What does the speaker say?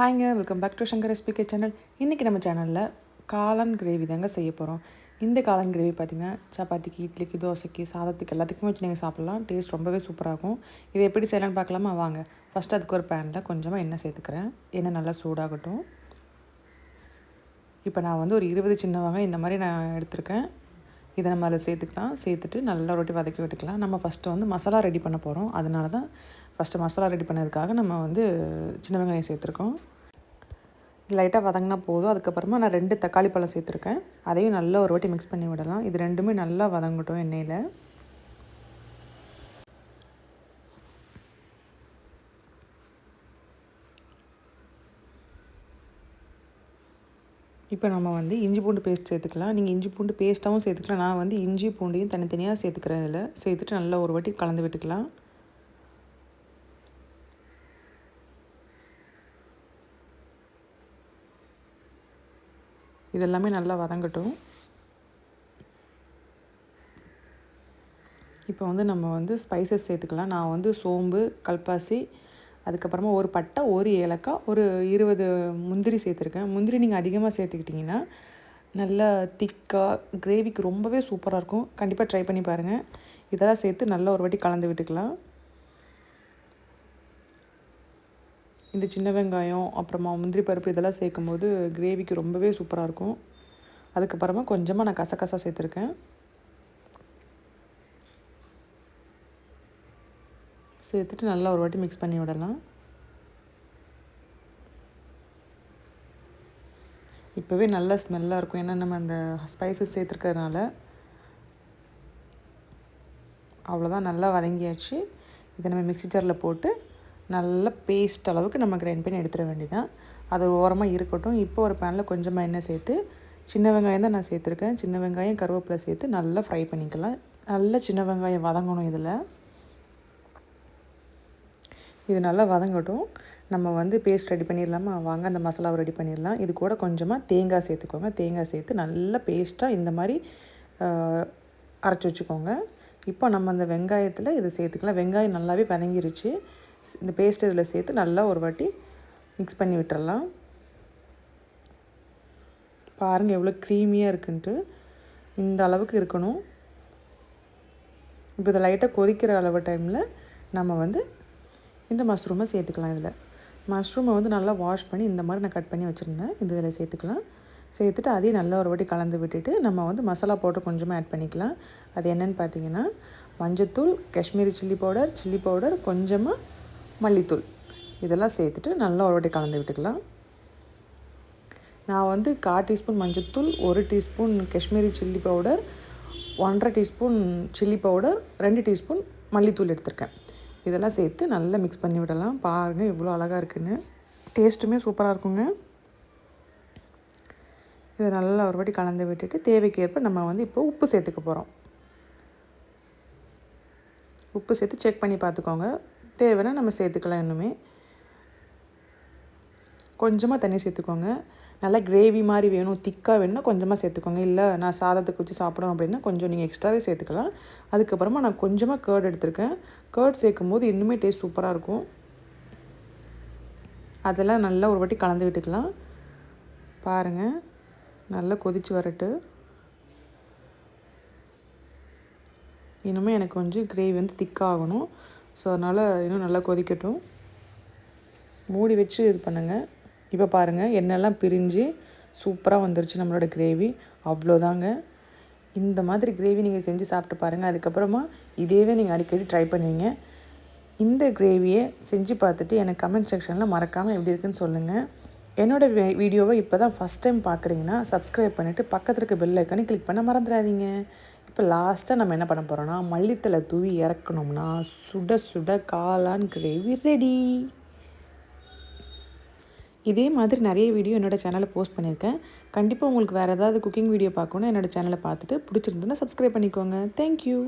ஹாய்ங்க welcome back to Shankar SPK channel. இன்றைக்கி நம்ம சேனலில் காளான் கிரேவி தாங்க செய்ய போகிறோம் இந்த காளான் கிரேவி பார்த்திங்கன்னா சப்பாத்திக்கு இட்லிக்கு தோசைக்கு சாதத்துக்கு எல்லாத்துக்குமே வச்சு நீங்கள் சாப்பிட்லாம். டேஸ்ட் ரொம்பவே சூப்பராக இருக்கும். இதை எப்படி செய்யலாம்னு பார்க்கலாமா? வாங்க. ஃபஸ்ட் அதுக்கு ஒரு பேனில் கொஞ்சமாக எண்ணெய் சேர்த்துக்கிறேன். எண்ணெய் நல்லா சூடாகட்டும். இப்போ நான் வந்து ஒரு இருபது சின்ன வெங்காயம் இந்த மாதிரி நான் எடுத்திருக்கேன். இதை நம்ம அதில் சேர்த்துக்கலாம். சேர்த்துட்டு நல்லா ரொட்டி வதக்கி விட்டுக்கலாம். நம்ம ஃபஸ்ட்டு வந்து மசாலா ரெடி பண்ண போகிறோம் அதனால தான் ஃபஸ்ட்டு மசாலா ரெடி பண்ணதுக்காக நம்ம வந்து சின்ன வெங்காயம் சேர்த்துருக்கோம். லைட்டாக வதங்கினா போதும். அதுக்கப்புறமா நான் ரெண்டு தக்காளி பழம் சேர்த்துருக்கேன். அதையும் நல்லா ஒரு வாட்டி மிக்ஸ் பண்ணி விடலாம். இது ரெண்டுமே நல்லா வதங்கட்டும் எண்ணெயில். இப்போ நம்ம வந்து இஞ்சி பூண்டு பேஸ்ட் சேர்த்துக்கலாம். நீங்கள் இஞ்சி பூண்டு பேஸ்ட்டாகவும் சேர்த்துக்கலாம். நான் வந்து இஞ்சி பூண்டையும் தனித்தனியாக சேர்த்துக்கிறேன் இதில். சேர்த்துட்டு நல்லா ஒரு வாட்டி கலந்து விட்டுக்கலாம். இதெல்லாமே நல்லா வதங்கட்டும். இப்போ வந்து நம்ம வந்து ஸ்பைசஸ் சேர்த்துக்கலாம். நான் வந்து சோம்பு கல்பாசி அதுக்கப்புறமா ஒரு பட்டை ஒரு ஏலக்காய் ஒரு இருபது முந்திரி சேர்த்துருக்கேன். முந்திரி நீங்கள் அதிகமாக சேர்த்துக்கிட்டிங்கன்னா நல்லா திக்காக கிரேவிக்கு ரொம்பவே சூப்பராக இருக்கும். கண்டிப்பாக ட்ரை பண்ணி பாருங்கள் இதெல்லாம் சேர்த்து நல்லா ஒரு வாட்டி கலந்து விட்டுக்கலாம். இந்த சின்ன வெங்காயம் அப்புறமா முந்திரி பருப்பு இதெல்லாம் சேர்க்கும் போது கிரேவிக்கு ரொம்பவே சூப்பராக இருக்கும். அதுக்கப்புறமா கொஞ்சமாக நான் கசகசா சேர்த்துருக்கேன். சேர்த்துட்டு நல்லா ஒரு வாட்டி மிக்ஸ் பண்ணி விடலாம். இப்போவே நல்ல ஸ்மெல்லாக இருக்கும். ஏன்னா நம்ம அந்த ஸ்பைசஸ் சேர்த்துருக்கறனால அவ்வளோதான் நல்லா வதங்கியாச்சு. இதை நம்ம மிக்சி ஜாரில் போட்டு நல்ல பேஸ்ட் அளவுக்கு நம்ம கிரைண்ட் பண்ணி எடுத்துட வேண்டியதான் அது ஓரமாக இருக்கட்டும். இப்போ ஒரு பேனில் கொஞ்சமாக எண்ணெய் சேர்த்து சின்ன வெங்காயம் தான் நான் சேர்த்துருக்கேன். சின்ன வெங்காயம் கருவேப்பிலை சேர்த்து நல்லா ஃப்ரை பண்ணிக்கலாம். நல்லா சின்ன வெங்காயம் வதங்கணும் இதில். இது நல்லா வதங்கட்டும். நம்ம வந்து பேஸ்ட் ரெடி பண்ணிடலாமா வாங்க அந்த மசாலாவை ரெடி பண்ணிடலாம் இது கூட கொஞ்சமாக தேங்காய் சேர்த்துக்கோங்க. தேங்காய் சேர்த்து நல்லா பேஸ்ட்டாக இந்த மாதிரி அரைச்சி வச்சுக்கோங்க. இப்போ நம்ம அந்த வெங்காயத்தில் இதை சேர்த்துக்கலாம். வெங்காயம் நல்லாவே பதங்கிருச்சு இந்த பேஸ்ட் இதில் சேர்த்து நல்லா ஒரு வாட்டி மிக்ஸ் பண்ணி விட்டுறலாம் பாருங்கள் எவ்வளோ க்ரீமியாக இருக்குன்ட்டு. இந்த அளவுக்கு இருக்கணும். இப்போ இதை லைட்டாக கொதிக்கிற அளவு டைமில் நம்ம வந்து இந்த மஷ்ரூமை சேர்த்துக்கலாம் இதில். மஷ்ரூமை வந்து நல்லா வாஷ் பண்ணி இந்த மாதிரி நான் கட் பண்ணி வச்சுருந்தேன். இந்த இதில் சேர்த்துக்கலாம். சேர்த்துட்டு அதையும் நல்லா ஒரு வாட்டி கலந்து விட்டுட்டு நம்ம வந்து மசாலா பவுடர் கொஞ்சமாக ஆட் பண்ணிக்கலாம். அது என்னென்னு பார்த்தீங்கன்னா மஞ்சத்தூள் Kashmiri chilli powder chilli powder கொஞ்சமாக மல்லித்தூள். இதெல்லாம் சேர்த்துட்டு நல்லா ஒரு வாட்டி கலந்து விட்டுக்கலாம். நான் வந்து கால் டீஸ்பூன் மஞ்சத்தூள் ஒரு டீஸ்பூன் காஷ்மீரி சில்லி பவுடர் ஒன்றரை டீஸ்பூன் சில்லி பவுடர் ரெண்டு டீஸ்பூன் மல்லித்தூள் எடுத்திருக்கேன். இதெல்லாம் சேர்த்து நல்லா மிக்ஸ் பண்ணி விடலாம். பாருங்கள் எவ்வளோ அழகாக இருக்குன்னு. டேஸ்ட்டுமே சூப்பராக இருக்குங்க. இதை நல்லா ஒரு வாட்டி கலந்து விட்டுட்டு தேவைக்கேற்ப நம்ம வந்து இப்போ உப்பு சேர்த்துக்க போகிறோம் உப்பு சேர்த்து செக் பண்ணி பார்த்துக்கோங்க. தேவைன்னா நம்ம சேர்த்துக்கலாம் இன்னுமே. கொஞ்சமாக தண்ணி சேர்த்துக்கோங்க. நல்லா கிரேவி மாதிரி வேணும் திக்காக வேணும்னா கொஞ்சமாக சேர்த்துக்கோங்க. இல்லை நான் சாதத்துக்கு வச்சு சாப்பிடணும் அப்படின்னா கொஞ்சம் நீங்கள் எக்ஸ்ட்ராவே சேர்த்துக்கலாம். அதுக்கப்புறமா நான் கொஞ்சமாக கேர்ட் எடுத்திருக்கேன். கேர்ட் சேர்க்கும் போது இன்னுமே டேஸ்ட் சூப்பராக இருக்கும். அதெல்லாம் நல்லா ஒரு வாட்டி கலந்து விட்டுக்கலாம். பாருங்கள் நல்லா கொதித்து வரட்டு. இன்னுமே எனக்கு கொஞ்சம் கிரேவி வந்து திக்காகணும் ஸோ அதனால் இன்னும் நல்லா கொதிக்கட்டும். மூடி வச்சு இது பண்ணுங்கள் இப்போ பாருங்கள் எண்ணெய்லாம் பிரிஞ்சு சூப்பராக வந்துருச்சு நம்மளோட கிரேவி. அவ்வளோதாங்க. இந்த மாதிரி கிரேவி நீங்கள் செஞ்சு சாப்பிட்டு பாருங்கள் அதுக்கப்புறமா இதே தான் நீங்கள் அடிக்கடி ட்ரை பண்ணுவீங்க. இந்த கிரேவியை செஞ்சு பார்த்துட்டு எனக்கு கமெண்ட் செக்ஷனில் மறக்காமல் எப்படி இருக்குன்னு சொல்லுங்கள் என்னோடய வீடியோவை இப்போ தான் ஃபஸ்ட் டைம் பார்க்குறீங்கன்னா சப்ஸ்கிரைப் பண்ணிவிட்டு பக்கத்தில் இருக்க பெல் ஐக்கானே கிளிக் பண்ண மறந்துடாதீங்க. இப்போ லாஸ்ட்டாக நம்ம என்ன பண்ண போகிறோன்னா மல்லித்தலை தூவி இறக்கணும்னா சுட சுட காளான் கிரேவி ரெடி இதே மாதிரி நிறைய வீடியோ என்னோடய சேனலில் போஸ்ட் பண்ணியிருக்கேன். கண்டிப்பாக உங்களுக்கு வேறு ஏதாவது குக்கிங் வீடியோ பார்க்கணும் என்னோடய சேனலை பார்த்துட்டு பிடிச்சிருந்துன்னா சப்ஸ்கிரைப் பண்ணிக்கோங்க. தேங்க்யூ